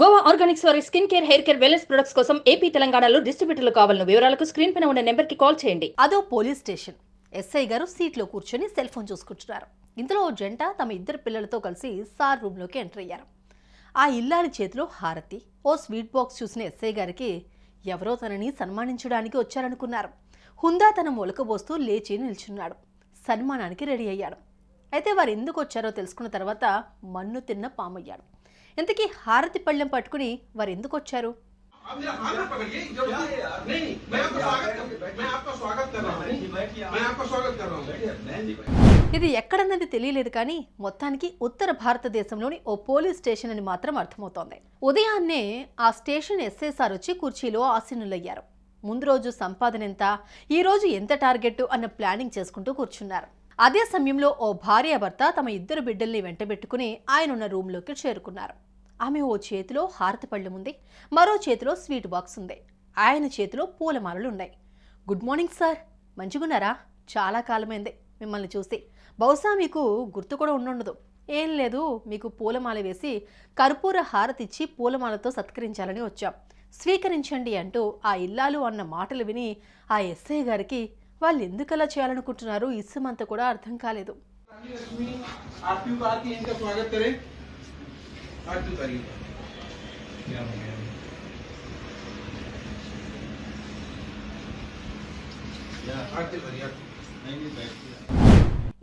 Goa Organics వారి skin care hair care wellness products కోసం AP తెలంగాణలో డిస్ట్రిబ్యూటర్లు కావాలని వివరాలకు స్క్రీన్ పైన ఉన్న నెంబర్కి కాల్ చేయండి. అదో పోలీస్ స్టేషన్. ఎస్ఐ గారు సీట్లో కూర్చొని సెల్ ఫోన్ చూసుకుంటున్నారు. ఇందులో ఓ జంట తమ ఇద్దరు పిల్లలతో కలిసి సార్ రూమ్లోకి ఎంటర్ అయ్యారు. ఆ ఇల్లాలి చేతిలో హారతి ఓ స్వీట్ బాక్స్ చూసిన ఎస్ఐ గారికి ఎవరో తనని సన్మానించడానికి వచ్చారనుకున్నారు. హుందా తన మొలకబోస్తూ లేచి నిల్చున్నాడు. సన్మానానికి రెడీ అయ్యాడు. అయితే వారు ఎందుకు వచ్చారో తెలుసుకున్న తర్వాత మన్ను తిన్న పామయ్యాడు. ఇంతకీ హారతి పళ్ళెం పట్టుకుని వారు ఎందుకు వచ్చారు आप मेरा हाथ मत पकड़िए जब नहीं नहीं मैं आपका स्वागत कर मैं आपका स्वागत कर रहा हूँ मैं आपका स्वागत कर रहा हूँ ఇది ఎక్కడన్నది తెలియలేదు కానీ మొత్తానికి ఉత్తర భారతదేశంలోని ఓ పోలీస్ స్టేషన్ అని మాత్రం అర్థమవుతోంది ఉదయాన్నే ఆ స్టేషన్ ఎస్ఐసార్ వచ్చి కుర్చీలో ఆసీనులయ్యారు ముందు రోజు సంపాదన ఎంత ఈ రోజు ఎంత టార్గెట్ అన్న ప్లానింగ్ చేసుకుంటూ కూర్చున్నారు అదే సమయంలో ఓ భార్యాభర్త తమ ఇద్దరు బిడ్డల్ని వెంటబెట్టుకుని ఆయన ఉన్న రూమ్లోకి చేరుకున్నారు ఆమె ఓ చేతిలో హారతిపళ్ళు ఉంది. మరో చేతిలో స్వీట్ బాక్స్ ఉంది. ఆయన చేతిలో పూలమాలలు ఉన్నాయి. Good morning sir. మంచిగున్నారా? చాలా కాలమైంది మిమ్మల్ని చూసి. బహుశా మీకు గుర్తు కూడా ఉండుండదు. ఏం లేదు మీకు పూలమాల వేసి కర్పూర హారతిచ్చి పూలమాలతో సత్కరించాలని వచ్చాం. స్వీకరించండి అంటూ ఆ ఇల్లాలు అన్న మాటలు విని ఆ ఎస్ఐ గారికి వాళ్ళు ఎందుకలా చేయాలనుకుంటున్నారు? ఇసుమంతా కూడా అర్థం కాలేదు. ఖర్చులు తగ్గింది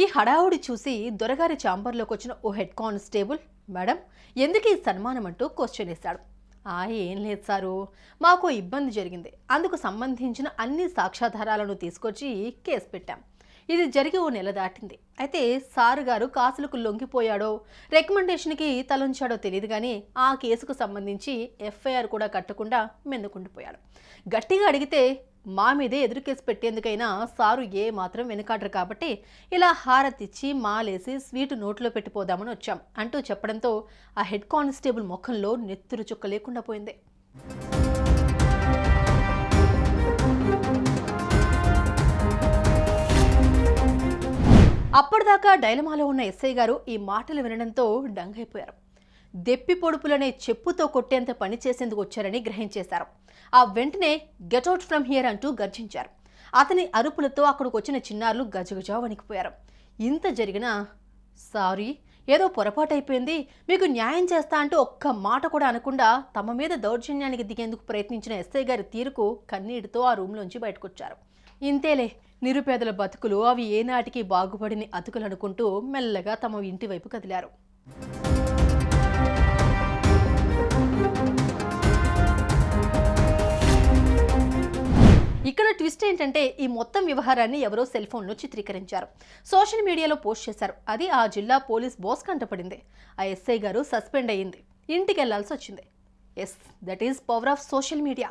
ఈ హడావుడి చూసి దొరగారి చాంబర్లోకి వచ్చిన ఓ హెడ్ కానిస్టేబుల్ మేడం ఎందుకు ఈ సన్మానం? అంటూ క్వశ్చన్ వేశాడు. ఆ ఏం లేదు సారు. మాకు ఇబ్బంది జరిగింది. అందుకు సంబంధించిన అన్ని సాక్ష్యాధారాలను తీసుకొచ్చి కేసు పెట్టాం. ఇది జరిగి ఓ నెల దాటింది. అయితే సారు గారు కాసులకు లొంగిపోయాడో రికమెండేషన్కి తలంచాడో తెలియదు కానీ ఆ కేసుకు సంబంధించి ఎఫ్ఐఆర్ కూడా కట్టకుండా మెందుకుండిపోయాడు. గట్టిగా అడిగితే మా మీదే ఎదురు కేసు పెట్టేందుకైనా సారు ఏ మాత్రం వెనుకాడరు కాబట్టి ఇలా హారతిచ్చి మాలేసి స్వీటు నోట్లో పెట్టిపోదామని వచ్చాం అంటూ చెప్పడంతో ఆ హెడ్ కానిస్టేబుల్ ముఖంలో నెత్తురు చుక్క లేకుండా పోయింది. అప్పటిదాకా డైలమాలో ఉన్న ఎస్ఐ గారు ఈ మాటలు వినడంతో డంగైపోయారు. దెప్పి పొడుపులనే చెప్పుతో కొట్టేంత పని చేసేందుకు వచ్చారని గ్రహించేశారు. ఆ వెంటనే గెట్అవుట్ ఫ్రమ్ హియర్ అంటూ గర్జించారు. అతని అరుపులతో అక్కడికి వచ్చిన చిన్నారులు గజగజా వణికిపోయారు. ఇంత జరిగినా సారీ ఏదో పొరపాటు అయిపోయింది మీకు న్యాయం చేస్తా అంటూ ఒక్క మాట కూడా అనకుండా తమ మీద దౌర్జన్యానికి దిగేందుకు ప్రయత్నించిన ఎస్ఐ గారి తీరుకు కన్నీటితో ఆ రూమ్లోంచి బయటకొచ్చారు. ఇంతేలే నిరుపేదల బతుకులు అవి ఏనాటికి బాగుపడిని అతుకులనుకుంటూ మెల్లగా తమ ఇంటి వైపు కదిలారు. ఇక్కడ ట్విస్ట్ ఏంటంటే ఈ మొత్తం వ్యవహారాన్ని ఎవరో సెల్ ఫోన్లో చిత్రీకరించారు. సోషల్ మీడియాలో పోస్ట్ చేశారు. అది ఆ జిల్లా పోలీస్ బాస్ కంటపడింది. ఆ ఎస్ఐ గారు సస్పెండ్ అయ్యింది. ఇంటికి వెళ్ళాల్సి వచ్చింది. Yes that is power of social media